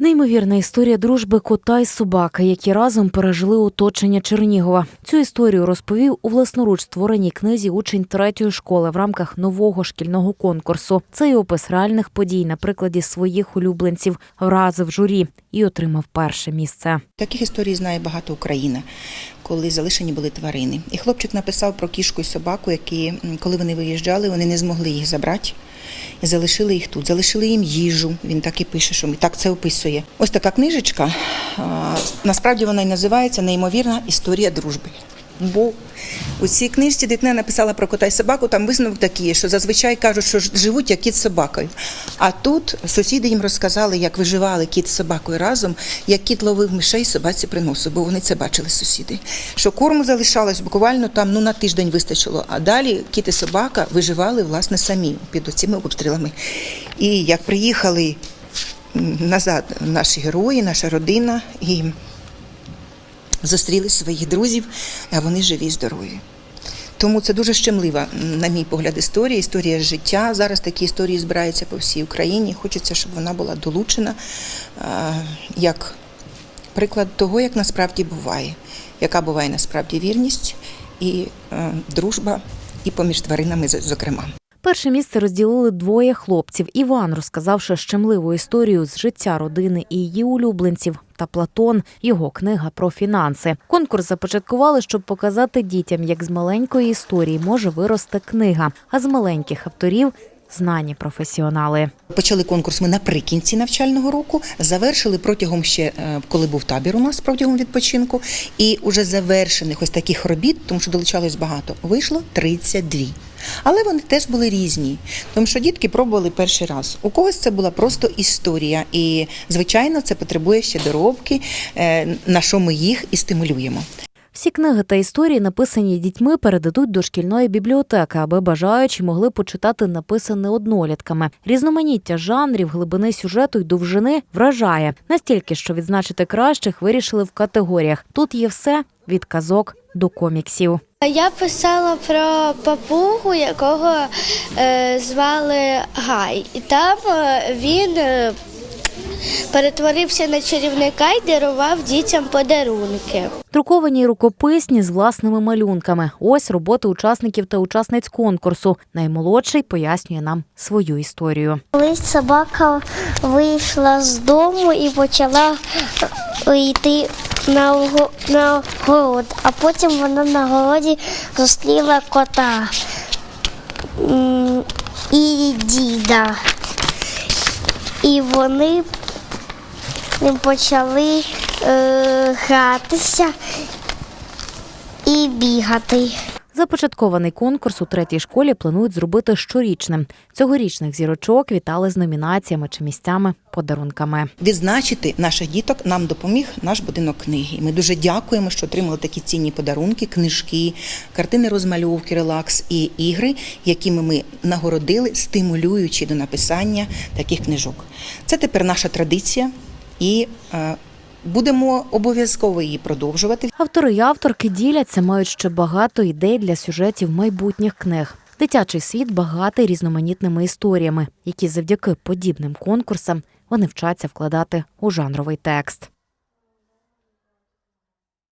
Неймовірна історія дружби кота і собаки, які разом пережили оточення Чернігова. Цю історію розповів у власноруч створеній книзі учень третьої школи в рамках нового шкільного конкурсу. Це й опис реальних подій на прикладі своїх улюбленців, вразив журі і отримав перше місце. Таких історій знає багато Україна, коли залишені були тварини. І хлопчик написав про кішку і собаку, які, коли вони виїжджали, вони не змогли їх забрати. І залишили їх тут, залишили їм їжу. Він так і пише, що так це описує. Ось така книжечка. Насправді вона і називається Неймовірна історія дружби. Бо у цій книжці дитина написала про кота і собаку, там висновок такий, що зазвичай кажуть, що живуть як кіт з собакою. А тут сусіди їм розказали, як виживали кіт з собакою разом, як кіт ловив мишей, собаці приносив, бо вони це бачили сусіди. Що корму залишалось буквально там ну на тиждень вистачило. А далі кіт і собака виживали власне самі під оцими обстрілами. І як приїхали назад наші герої, наша родина і зустріли своїх друзів, а вони живі і здорові. Тому це дуже щемлива, на мій погляд, історія, історія життя. Зараз такі історії збираються по всій Україні. Хочеться, щоб вона була долучена як приклад того, як насправді буває, яка буває насправді вірність і е, дружба, і поміж тваринами, зокрема. Перше місце розділили двоє хлопців. Іван, розказавши щемливу історію з життя родини і її улюбленців, та Платон його книга про фінанси. Конкурс започаткували, щоб показати дітям, як з маленької історії може вирости книга, а з маленьких авторів знані професіонали. Почали конкурс ми наприкінці навчального року, завершили протягом ще, е, коли був табір у нас протягом відпочинку, і уже завершених ось таких робіт, тому що долучалось багато, вийшло 32. Але вони теж були різні, тому що дітки пробували перший раз. У когось це була просто історія, і звичайно, це потребує ще доробки, е, на що ми їх і стимулюємо. Всі книги та історії, написані дітьми, передадуть до шкільної бібліотеки, аби бажаючі могли почитати написане однолітками. Різноманіття жанрів, глибини сюжету й довжини вражає настільки, що відзначити кращих вирішили в категоріях. Тут є все від казок до коміксів. Я писала про папугу, якого е, звали Гай. І там е, він е, перетворився на чарівника і дарував дітям подарунки. Друковані рукописні з власними малюнками. Ось роботи учасників та учасниць конкурсу. Наймолодший пояснює нам свою історію. Колись собака вийшла з дому і почала йти на, на город, а потім вона на городі зустріла кота і діда. І вони почали е, гратися і бігати. Започаткований конкурс у третій школі планують зробити щорічним. Цьогорічних зірочок вітали з номінаціями чи місцями подарунками. Відзначити наших діток нам допоміг наш будинок книги. Ми дуже дякуємо, що отримали такі цінні подарунки, книжки, картини розмальовки, релакс і ігри, якими ми нагородили, стимулюючи до написання таких книжок. Це тепер наша традиція і е, будемо обов'язково її продовжувати. Автори й авторки діляться, мають ще багато ідей для сюжетів майбутніх книг. Дитячий світ багатий різноманітними історіями, які завдяки подібним конкурсам вони вчаться вкладати у жанровий текст.